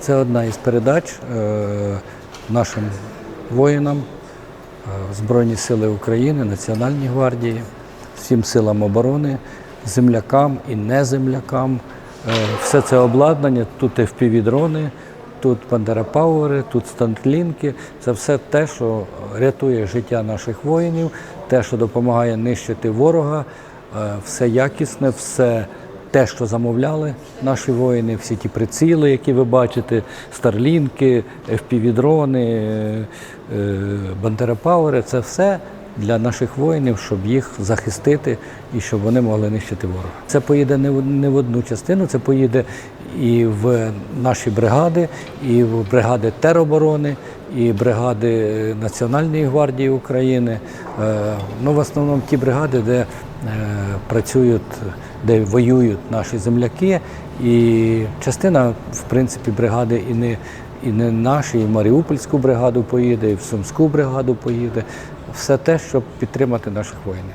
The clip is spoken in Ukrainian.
Це одна із передач е, нашим воїнам е, Збройні Сили України, Національній гвардії, всім силам оборони, землякам і неземлякам. Е, Все це обладнання, тут FPV-дрони, тут Пауери, тут стантлінки. Це все те, що рятує життя наших воїнів, те, що допомагає нищити ворога, все якісне, все те, що замовляли наші воїни, всі ті приціли, які ви бачите, старлінки, FPV-дрони, бандерапауери, це все для наших воїнів, щоб їх захистити і щоб вони могли нищити ворога. Це поїде не в одну частину, це поїде і в наші бригади, і в бригади тероборони, і бригади Національної гвардії України. Е, Ну, в основному ті бригади, де е, працюють, де воюють наші земляки. І частина, в принципі, бригади і не, і не наші, і в Маріупольську бригаду поїде, і в Сумську бригаду поїде. Все те, щоб підтримати наших воїнів.